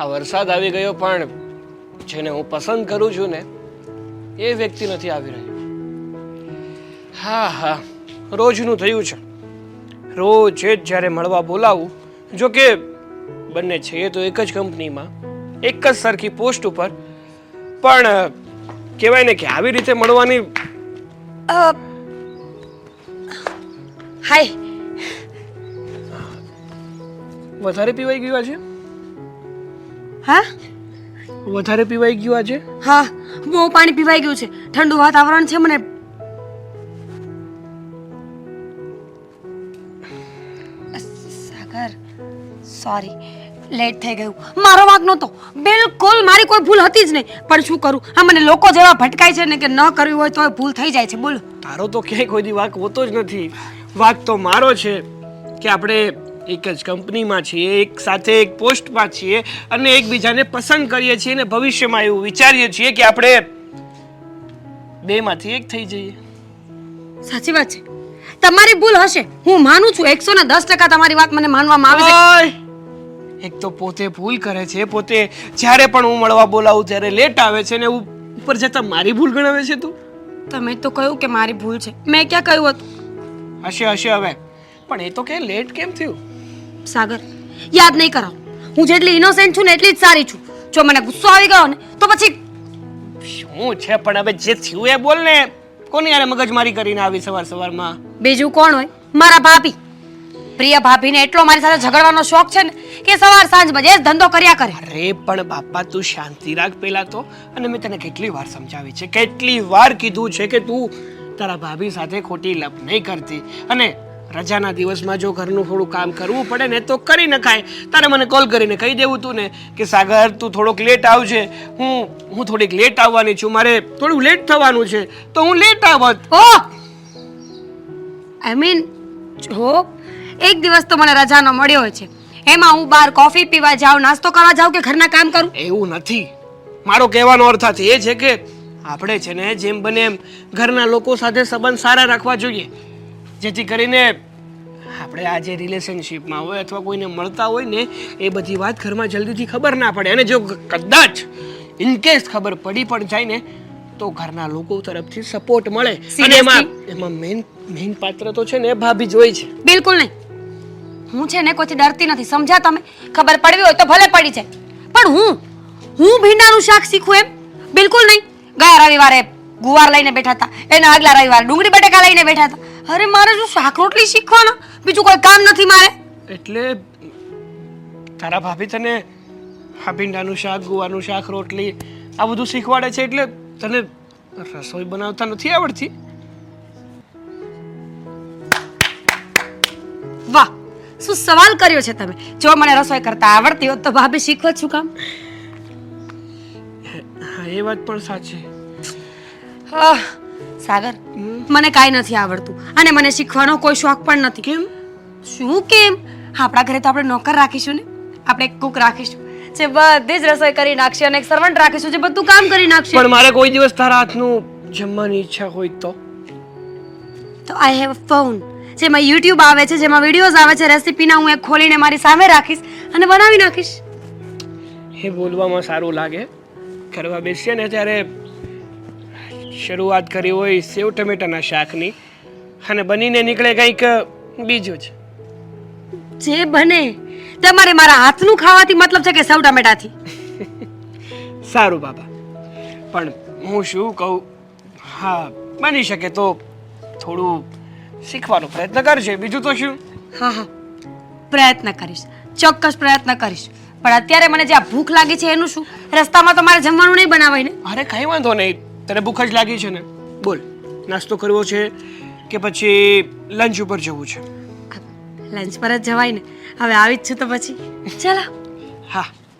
હા વરસાદ આવી ગયો પણ જેને હું પસંદ કરું છું ને એ વ્યક્તિ નથી આવી રહ્યો. હા હા રોજનું થયું છે. રોજ જ જ્યારે મળવા બોલાવું જો કે બંને છે તો એક જ કંપનીમાં એક જ સરખી પોસ્ટ ઉપર પણ કહેવાય ને કે આવી રીતે મળવાની હાય. વધારે પીવાઈ ગયું આજે? હા? વધારે પીવાઈ ગયું આજે? હા બહુ પાણી પીવાઈ ગયું છે. ઠંડુ વાતાવરણ છે મને. સાગર સોરી લેટ થઈ ગયું. મારો વાંક નહોતો. બિલકુલ મારી કોઈ ભૂલ હતી જ નહીં. પણ શું કરું? આ મને લોકો જેવા ભટકાય છે ને કે ન કરવી હોય તો ભૂલ થઈ જાય છે. બોલો. તારો તો ક્યાંય કોઈ દી વાંક હોતો જ નથી. વાંક તો મારો છે કે આપણે એક જ કંપનીમાં છીએ એક સાથે એક પોસ્ટમાં છીએ અને એકબીજાને પસંદ કરીએ છીએ અને ભવિષ્યમાં એવું વિચારીએ છીએ કે આપણે બેમાંથી એક થઈ જઈએ. સાચી વાત છે. તમારી ભૂલ હશે. હું માનું છું એકસો ને દસ ટકા તમારી વાત મને માનવામાં આવે છે. એક તો પોતે ભૂલ કરે છે પોતે જ્યારે પણ હું મળવા બોલાવું ત્યારે લેટ આવે છે ને ઉપર જતા મારી ભૂલ ગણાવે છે તું? તમે તો કહ્યું કે મારી ભૂલ છે. મેં ક્યાં કહ્યું હતું? હશે હશે હવે. પણ એ તો કે લેટ કેમ થયું? સાગર યાદ નહીં કરાવ. હું જેટલી ઇનોસેન્ટ છું ને એટલી જ સારી છું. જો મને ગુસ્સો આવી ગયો ને તો પછી શું છે પણ હવે જે થયું એ બોલ ને. કોની યારે મગજમારી કરીને આવી સવાર સવારમાં? બીજું કોણ હોય? મારા ભાભી. પ્રિય ભાભીને એટલો મારી સાથે ઝઘડવાનો શોખ છે ને કે સવાર સાંજ બજે ધંધો કર્યા કરે. અરે પણ બાપા તું શાંતિ રાખ પેલા તો. અને મેં તને કેટલી વાર સમજાવી છે. કેટલી વાર કીધું છે કે તું તારા ભાભી સાથે ખોટી લપ નહીં કરતી. અને રજાના દિવસમાં જો ઘરનું થોડું કામ કરવું પડે ને તો કરી નખાય. તારે મને કોલ કરીને કહી દેવું તું ને કે સાગર તું થોડોક લેટ આવજે. હું હું થોડીક લેટ આવવાની છું. મારે થોડું લેટ થવાનું છે. તો હું લેટ આવત ઓ આઈ મીન જો એક દિવસ તો મને રજાનો મળ્યો છે. એમાં હું બહાર કોફી પીવા જાઉં નાસ્તો કરવા જાઉં કે ઘરના કામ કરું? એવું નથી. મારો કહેવાનો અર્થ એ છે કે આપણે છે ને જેમ બને એમ ઘરના લોકો સાથે સંબંધ સારા રાખવા જોઈએ. જેથી કરીને આપણે આ જે રિલેશનશિપમાં હોય અથવા કોઈને મળતા હોય ને એ બધી વાત ઘરમાં જલ્દીથી ખબર ના પડે. અને જો કદાચ ઇનકેસ ખબર પડી પણ જાય ને તો ઘરના લોકો તરફથી સપોર્ટ મળે. અને એમાં એમાં મેઇન મેઇન પાત્ર તો છે ને ભાભી જ છે. બિલકુલ નહીં. હું છે ને કોઈથી ડરતી નથી. સમજ્યા તમે? ખબર પડવી હોય તો ભલે પડી જાય. પણ હું હું ભીંડાનું શાક શીખું એમ? બિલકુલ નહીં. ગયા રવિવારે ગુવાર લઈને બેઠા હતા. એના આગલા રવિવારે ડુંગળી બટેકા લઈને બેઠા હતા. અરે મારે જો શાક રોટલી શીખવાના? બીજું કોઈ કામ નથી મારે. એટલે તારા ભાભી તને આ ભીંડાનું શાક ગુવાનું શાક રોટલી આ બધું શીખવાડે છે એટલે તને રસોઈ બનાવતા નથી આવડતી? વાહ શું સવાલ કર્યો છે તમે? જો મને રસોઈ કરતા આવડતી હોત તો ભાભી શીખવો છું કામ? હા એ વાત પણ સાચી. આહ, સાગર મને કાંઈ નથી આવડતું અને મને શીખવાનો કોઈ શોખ પણ નથી. કેમ? શું કેમ? આપણા ઘરે તો આપણે નોકર રાખીશું ને? આપણે એક કુક રાખીશું જે બધી જ રસોઈ કરી નાખશે અને એક સર્વન્ટ રાખીશું જે બધું કામ કરી નાખશે. પણ મારે કોઈ દિવસ તારા હાથનું જમવાની ઈચ્છા હોય તો? તો આઈ હેવ ફોન જેમાં યુટ્યુબ આવે છે જેમાં વિડીયોઝ આવે છે રેસીપીના હું એક ખોલીને મારી સામે રાખીશ અને બનાવી નાખીશ. એ બોલવામાં સારું લાગે. કરવા બેસીએ ને ત્યારે શરૂઆત કરી હોય સેવ ટમેટાના શાકની. અને બનીને નીકળે કંઈક બીજું જ. જે બને તમારે મારા હાથનું ખાવાથી મતલબ છે કે સૌ ટમેટાથી. સારું બાબા. પણ હું શું કહું? હા બની શકે તો થોડું શીખવાનો પ્રયત્ન કરજે. બીજું તો શું? હા હા. પ્રયત્ન કરીશ. ચોક્કસ પ્રયત્ન કરીશ. પણ અત્યારે મને જે આ ભૂખ લાગી છે એનું શું? રસ્તામાં તો મારે જમવાનું નહીં બનાવાય ને. અરે કાંઈ વાંધો નહીં. તને ભૂખ જ લાગી છે ને? બોલ. નાસ્તો કરવો છે કે પછી લંચ ઉપર જવું છે? લંચ પર જ જવાય ને. હવે આવી જ છું તો પછી. ચાલો. હા.